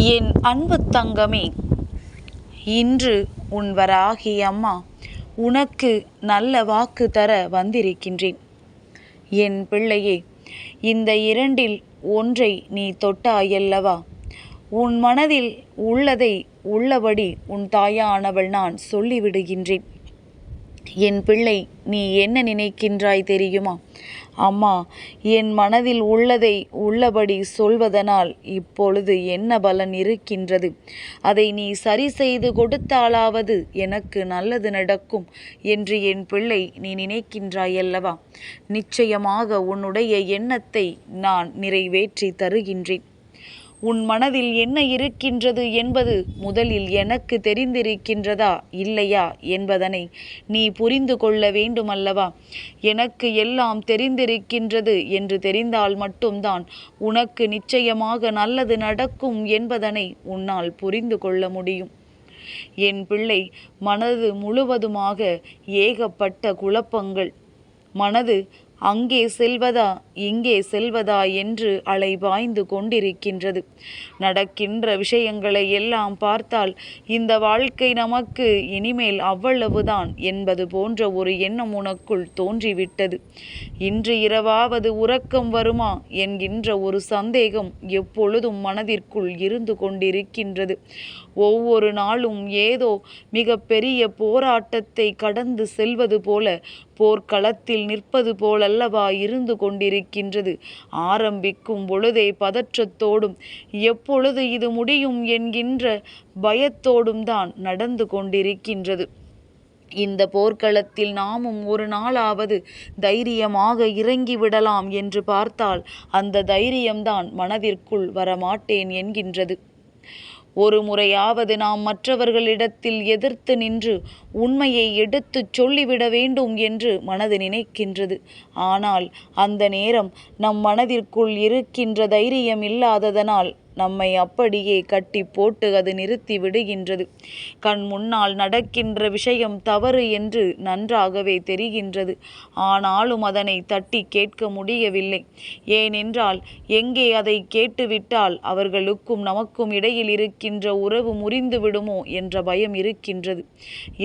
என் அன்பு தங்கமே இன்று உன் வராகி அம்மா உனக்கு நல்ல வாக்கு தர வந்திருக்கின்றேன். என் பிள்ளையே இந்த இரண்டில் ஒன்றை நீ தொட்டாயல்லவா? உன் மனதில் உள்ளதை உள்ளபடி உன் தாயானவள் நான் சொல்லிவிடுகின்றேன். என் பிள்ளை நீ என்ன நினைக்கின்றாய் தெரியுமா? அம்மா என் மனதில் உள்ளதை உள்ளபடி சொல்வதனால் இப்பொழுது என்ன பலன் இருக்கின்றது? அதை நீ சரி செய்து கொடுத்தாலாவது எனக்கு நல்லது நடக்கும் என்று என் பிள்ளை நீ நினைக்கின்றாயல்லவா நிச்சயமாக உன்னுடைய எண்ணத்தை நான் நிறைவேற்றி தருகின்றேன். உன் மனதில் என்ன இருக்கின்றது என்பது முதலில் எனக்கு தெரிந்திருக்கின்றதா இல்லையா என்பதனை நீ புரிந்து கொள்ள வேண்டுமல்லவா? எனக்கு எல்லாம் தெரிந்திருக்கின்றது என்று தெரிந்தால் மட்டும்தான் உனக்கு நிச்சயமாக நல்லது நடக்கும் என்பதனை உன்னால் புரிந்து கொள்ள முடியும். என் பிள்ளை மனது முழுவதுமாக ஏகப்பட்ட குழப்பங்கள். மனது அங்கே செல்வதா இங்கே செல்வதா என்று அலைபாய்ந்து கொண்டிருக்கின்றது. நடக்கின்ற விஷயங்களை எல்லாம் பார்த்தால் இந்த வாழ்க்கை நமக்கு இனிமேல் அவ்வளவுதான் என்பது போன்ற ஒரு எண்ணம் உனக்குள் தோன்றிவிட்டது. இன்று இரவாவது உறக்கம் வருமா என்கின்ற ஒரு சந்தேகம் எப்பொழுதும் மனதிற்குள் இருந்து கொண்டிருக்கின்றது. ஒவ்வொரு நாளும் ஏதோ மிக பெரிய போராட்டத்தை கடந்து செல்வது போல போர்க்களத்தில் நிற்பது போலல்லவா இருந்து கொண்டிருக்கின்றது. ஆரம்பிக்கும் பொழுதே பதற்றத்தோடும் எப்பொழுது இது முடியும் என்கின்ற பயத்தோடும் தான் நடந்து கொண்டிருக்கின்றது. இந்த போர்க்களத்தில் நாமும் ஒரு நாளாவது தைரியமாக இறங்கிவிடலாம் என்று பார்த்தால் அந்த தைரியம்தான் மனதிற்குள் வரமாட்டேன் என்கின்றது. ஒரு முறையாவது நாம் மற்றவர்களிடத்தில் எதிர்த்து நின்று உண்மையை எடுத்துச் சொல்லிவிட வேண்டும் என்று மனது நினைக்கின்றது. ஆனால் அந்த நேரம் நம் மனதிற்குள் இருக்கின்ற தைரியம் இல்லாததனால் நம்மை அப்படியே கட்டி போட்டு அது நிறுத்தி விடுகின்றது. கண் முன்னால் நடக்கின்ற விஷயம் தவறு என்று நன்றாகவே தெரிகின்றது. ஆனாலும் அதனை தட்டி கேட்க முடியவில்லை. ஏனென்றால் எங்கே அதை கேட்டுவிட்டால் அவர்களுக்கும் நமக்கும் இடையில் இருக்கின்ற உறவு முறிந்து விடுமோ என்ற பயம் இருக்கின்றது.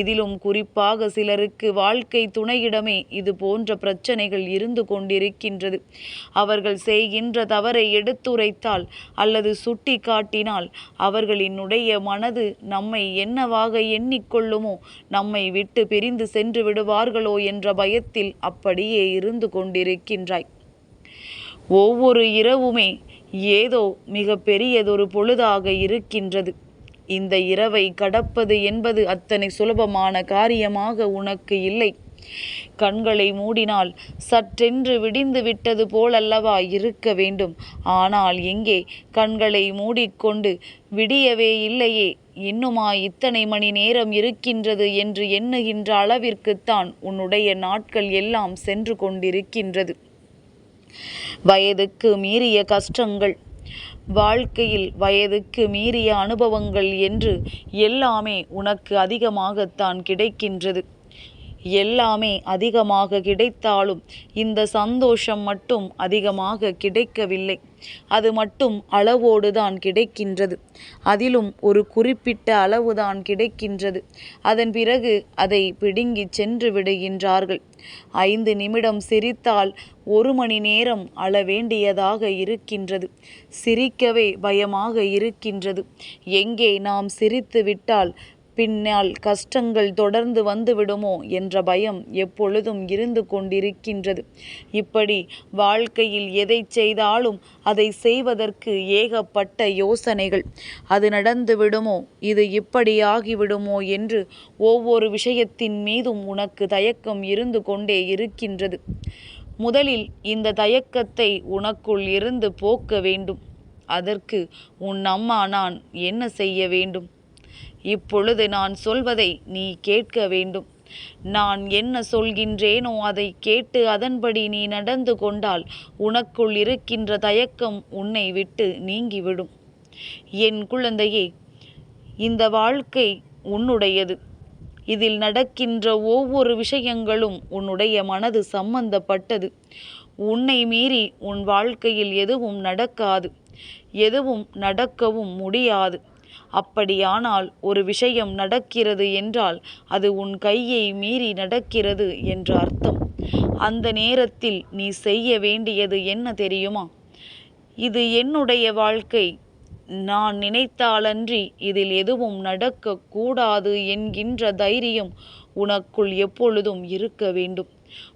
இதிலும் குறிப்பாக சிலருக்கு வாழ்க்கை துணையிடமே இது போன்ற பிரச்சனைகள் இருந்து கொண்டிருக்கின்றது. அவர்கள் செய்கின்ற தவறை எடுத்துரைத்தால் அல்லது சுட்டி காட்டினால் அவர்களினுடைய மனது நம்மை என்னவாக எண்ணிக்கொள்ளுமோ நம்மை விட்டு பிரிந்து சென்று விடுவார்களோ என்ற பயத்தில் அப்படியே இருந்து கொண்டிருக்கின்றாய். ஒவ்வொரு இரவுமே ஏதோ மிக பெரியதொரு பொழுதாக இருக்கின்றது. இந்த இரவை கடப்பது என்பது அத்தனை சுலபமான காரியமாக உனக்கு இல்லை. கண்களை மூடினால் சற்றென்று விடிந்து விட்டது போலல்லவா இருக்க வேண்டும். ஆனால் எங்கே? கண்களை மூடிக்கொண்டு விடியவே இல்லையே. இன்னுமா இத்தனை மணி நேரம் இருக்கின்றது என்று எண்ணுகின்ற அளவிற்குத்தான் உன்னுடைய நாட்கள் எல்லாம் சென்று கொண்டிருக்கின்றது. வயதுக்கு மீறிய கஷ்டங்கள் வாழ்க்கையில் வயதுக்கு மீறிய அனுபவங்கள் என்று எல்லாமே உனக்கு அதிகமாகத்தான் கிடைக்கின்றது. எல்லாமே அதிகமாக கிடைத்தாலும் இந்த சந்தோஷம் மட்டும் அதிகமாக கிடைக்கவில்லை. அது மட்டும் அளவோடு தான் கிடைக்கின்றது. அதிலும் ஒரு குறிப்பிட்ட அளவுதான் கிடைக்கின்றது. அதன் பிறகு அதை பிடுங்கி சென்று விடுகின்றார்கள். ஐந்து நிமிடம் சிரித்தால் ஒரு மணி நேரம் அள வேண்டியதாக இருக்கின்றது. சிரிக்கவே பயமாக இருக்கின்றது. எங்கே நாம் சிரித்து விட்டால் பின்னால் கஷ்டங்கள் தொடர்ந்து வந்துவிடுமோ என்ற பயம் எப்பொழுதும் இருந்து கொண்டிருக்கின்றது. இப்படி வாழ்க்கையில் எதை செய்தாலும் அதை செய்வதற்கு ஏகப்பட்ட யோசனைகள். அது நடந்து விடுமோ இது இப்படி ஆகிவிடுமோ என்று ஒவ்வொரு விஷயத்தின் மீதும் உனக்கு தயக்கம் இருந்து கொண்டே இருக்கின்றது. முதலில் இந்த தயக்கத்தை உனக்குள் இருந்து போக்க வேண்டும். அதற்கு உன் அம்மா நான் என்ன செய்ய வேண்டும்? இப்பொழுது நான் சொல்வதை நீ கேட்க வேண்டும். நான் என்ன சொல்கின்றேனோ அதை கேட்டு அதன்படி நீ நடந்து கொண்டால் உனக்குள் இருக்கின்ற தயக்கம் உன்னை விட்டு நீங்கிவிடும். என் குழந்தையே இந்த வாழ்க்கை உன்னுடையது. இதில் நடக்கின்ற ஒவ்வொரு விஷயங்களும் உன்னுடைய மனது சம்பந்தப்பட்டது. உன்னை மீறி உன் வாழ்க்கையில் எதுவும் நடக்காது. எதுவும் நடக்கவும் முடியாது. அப்படியானால் ஒரு விஷயம் நடக்கிறது என்றால் அது உன் கையை மீறி நடக்கிறது என்று அர்த்தம். அந்த நேரத்தில் நீ செய்ய வேண்டியது என்ன தெரியுமா? இது என்னுடைய வாழ்க்கை. நான் நினைத்தாலன்றி இதில் எதுவும் நடக்கக்கூடாது என்கின்ற தைரியம் உனக்குள் எப்பொழுதும் இருக்க வேண்டும்.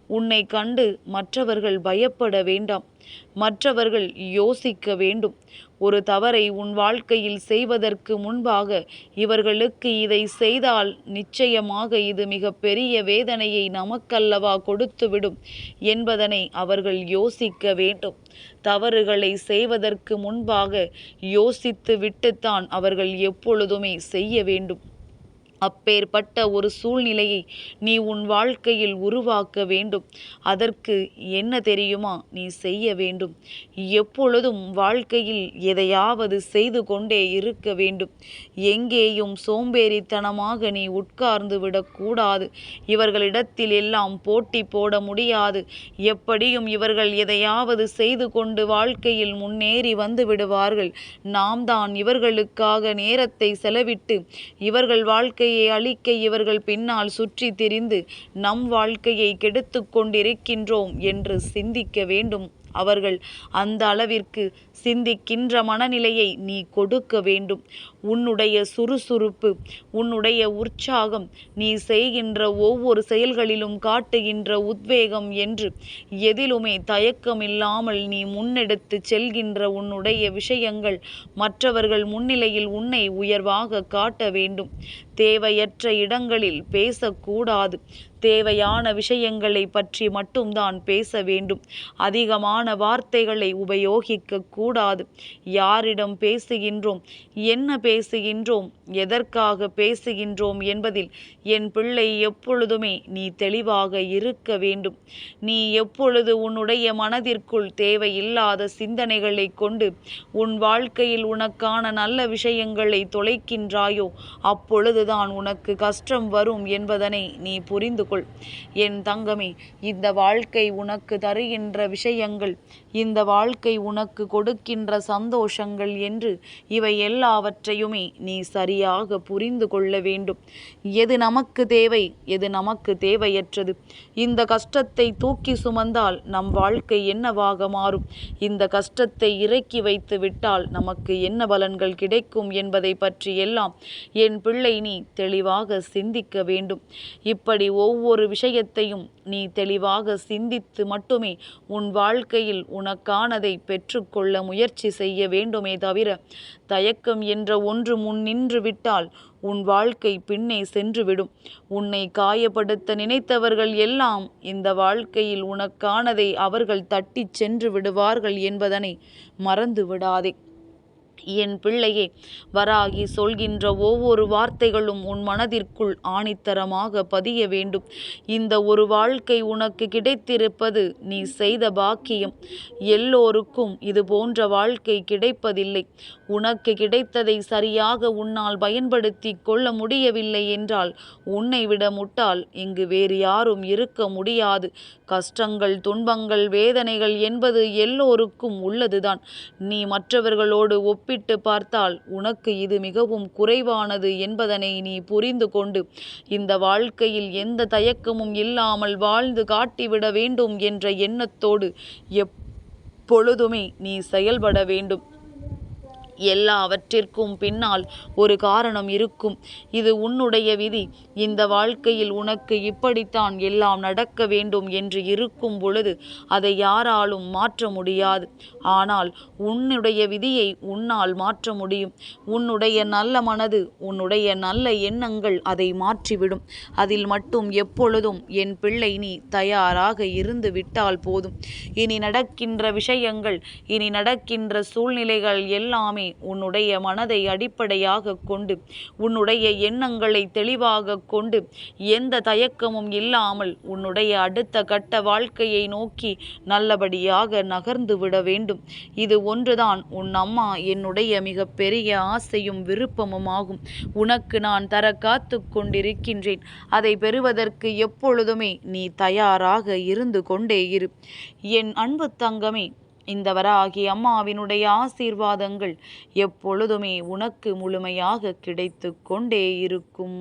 உன்னை கண்டு மற்றவர்கள் பயப்பட வேண்டாம். மற்றவர்கள் யோசிக்க வேண்டும். ஒரு தவறை உன் வாழ்க்கையில் செய்வதற்கு முன்பாக இவர்களுக்கு இதை செய்தால் நிச்சயமாக இது மிக பெரிய வேதனையை நமக்கல்லவா கொடுத்துவிடும் என்பதனை அவர்கள் யோசிக்க வேண்டும். தவறுகளை செய்வதற்கு முன்பாக யோசித்து விட்டுத்தான் அவர்கள் எப்பொழுதுமே செய்ய வேண்டும். அப்பேற்பட்ட ஒரு சூழ்நிலையை நீ உன் வாழ்க்கையில் உருவாக்க வேண்டும். அதற்கு என்ன தெரியுமா? நீ செய்ய வேண்டும். எப்பொழுதும் வாழ்க்கையில் எதையாவது செய்து கொண்டே இருக்க வேண்டும். எங்கேயும் சோம்பேறித்தனமாக நீ உட்கார்ந்து விடக்கூடாது இவர்களிடத்தில் எல்லாம் போட்டி போட முடியாது. எப்படியும் இவர்கள் எதையாவது செய்து கொண்டு வாழ்க்கையில் முன்னேறி வந்து விடுவார்கள். நாம் தான் இவர்களுக்காக நேரத்தை செலவிட்டு இவர்கள் வாழ்க்கை வாழ்க்கையை அழிக்க இவர்கள் பின்னால் சுற்றி திரிந்து நம் வாழ்க்கையை கெடுத்து கொண்டிருக்கின்றோம் என்று சிந்திக்க வேண்டும். அவர்கள் அந்த அளவிற்கு சிந்திக்கின்ற மனநிலையை நீ கொடுக்க வேண்டும். உன்னுடைய சுறுசுறுப்பு உன்னுடைய உற்சாகம் நீ செய்கின்ற ஒவ்வொரு செயல்களிலும் காட்டுகின்ற உத்வேகம் என்று எதிலுமே தயக்கமில்லாமல் நீ முன்னெடுத்து செல்கின்ற உன்னுடைய விஷயங்கள் மற்றவர்கள் முன்னிலையில் உன்னை உயர்வாக காட்ட வேண்டும். தேவையற்ற இடங்களில் பேசக்கூடாது. தேவையான விஷயங்களை பற்றி மட்டும்தான் பேச வேண்டும். அதிகமான வார்த்தைகளை உபயோகிக்க கூடாது யாரிடம் பேசுகின்றோம் என்ன பேசுகின்றோம். எதற்காக பேசுகின்றோம் என்பதில் என் பிள்ளை எப்பொழுதுமே நீ தெளிவாக இருக்க வேண்டும். நீ எப்பொழுது உன்னுடைய மனதிற்குள் தேவையில்லாத சிந்தனைகளை கொண்டு உன் வாழ்க்கையில் உனக்கான நல்ல விஷயங்களை தொலைக்கின்றாயோ அப்பொழுதுதான் உனக்கு கஷ்டம் வரும் என்பதனை நீ புரிந்து கொள் என் தங்கமே இந்த வாழ்க்கை உனக்கு தருகின்ற விஷயங்கள் இந்த வாழ்க்கை உனக்கு கொடுக்கின்ற சந்தோஷங்கள் என்று இவை எல்லாவற்றையுமே நீ சரியாக புரிந்து கொள்ள வேண்டும். எது நமக்கு தேவை எது நமக்கு தேவையற்றது. இந்த கஷ்டத்தை தூக்கி சுமந்தால் நம் வாழ்க்கை என்னவாக மாறும்? இந்த கஷ்டத்தை இறக்கி வைத்து விட்டால் நமக்கு என்ன பலன்கள் கிடைக்கும் என்பதை பற்றி எல்லாம் என் பிள்ளை நீ தெளிவாக சிந்திக்க வேண்டும். இப்படி ஒவ்வொரு விஷயத்தையும் நீ தெளிவாக சிந்தித்து மட்டுமே உன் வாழ்க்கையில் உனக்கானதை பெற்றுக்கொள்ள முயற்சி செய்ய வேண்டுமே தவிர தயக்கம் என்ற ஒன்று முன் நின்று விட்டால் உன் வாழ்க்கை பின்னே சென்றுவிடும். உன்னை காயப்படுத்த நினைத்தவர்கள் எல்லாம் இந்த வாழ்க்கையில் உனக்கானதை அவர்கள் தட்டிச் சென்று விடுவார்கள் என்பதனை மறந்து விடாதே என் பிள்ளையே வராகி சொல்கின்ற ஒவ்வொரு வார்த்தைகளும் உன் மனதிற்குள் ஆணித்தரமாக பதிய வேண்டும். இந்த ஒரு வாழ்க்கை உனக்கு கிடைத்திருப்பது நீ செய்த பாக்கியம். எல்லோருக்கும் இது போன்ற வாழ்க்கை கிடைப்பதில்லை. உனக்கு கிடைத்ததை சரியாக உன்னால் பயன்படுத்தி கொள்ள முடியவில்லை என்றால் உன்னை விட முட்டால் இங்கு வேறு யாரும் இருக்க முடியாது. கஷ்டங்கள் துன்பங்கள் வேதனைகள் என்பது எல்லோருக்கும் உள்ளதுதான். நீ மற்றவர்களோடு ஒப் ஒப்பிட்டு பார்த்தால் உனக்கு இது மிகவும் குறைவானது என்பதனை நீ புரிந்து கொண்டு இந்த வாழ்க்கையில் எந்த தயக்கமும் இல்லாமல் வாழ்ந்து காட்டிவிட வேண்டும் என்ற எண்ணத்தோடு எப்பொழுதுமே நீ செயல்பட வேண்டும். எல்லாவற்றிற்கும் பின்னால் ஒரு காரணம் இருக்கும். இது உன்னுடைய விதி. இந்த வாழ்க்கையில் உனக்கு இப்படித்தான் எல்லாம் நடக்க வேண்டும் என்று இருக்கும் பொழுது அதை யாராலும் மாற்ற முடியாது. ஆனால் உன்னுடைய விதியை உன்னால் மாற்ற முடியும். உன்னுடைய நல்ல மனது உன்னுடைய நல்ல எண்ணங்கள் அதை மாற்றிவிடும். அதில் மட்டும் எப்பொழுதும் என் பிள்ளை நீ தயாராக இருந்து விட்டால் போதும். இனி நடக்கின்ற விஷயங்கள் இனி நடக்கின்ற சூழ்நிலைகள் எல்லாமே உன்னுடைய மனதை அடிப்படையாக கொண்டு உன்னுடைய எண்ணங்களை தெளிவாக கொண்டு எந்த தயக்கமும் இல்லாமல் உன்னுடைய அடுத்த கட்ட வாழ்க்கையை நோக்கி நல்லபடியாக நகர்ந்து விட வேண்டும். இது ஒன்றுதான் உன் அம்மா என்னுடைய மிகப்பெரிய ஆசையும் விருப்பமும் ஆகும். உனக்கு நான் தர காத்து கொண்டிருக்கின்றேன். அதை பெறுவதற்கு எப்பொழுதுமே நீ தயாராக இருந்து கொண்டே இரு. என் அன்பு தங்கமே இந்த வராகி அம்மாவினுடைய ஆசீர்வாதங்கள் எப்பொழுதுமே உனக்கு முழுமையாக கிடைத்து கொண்டே இருக்கும்.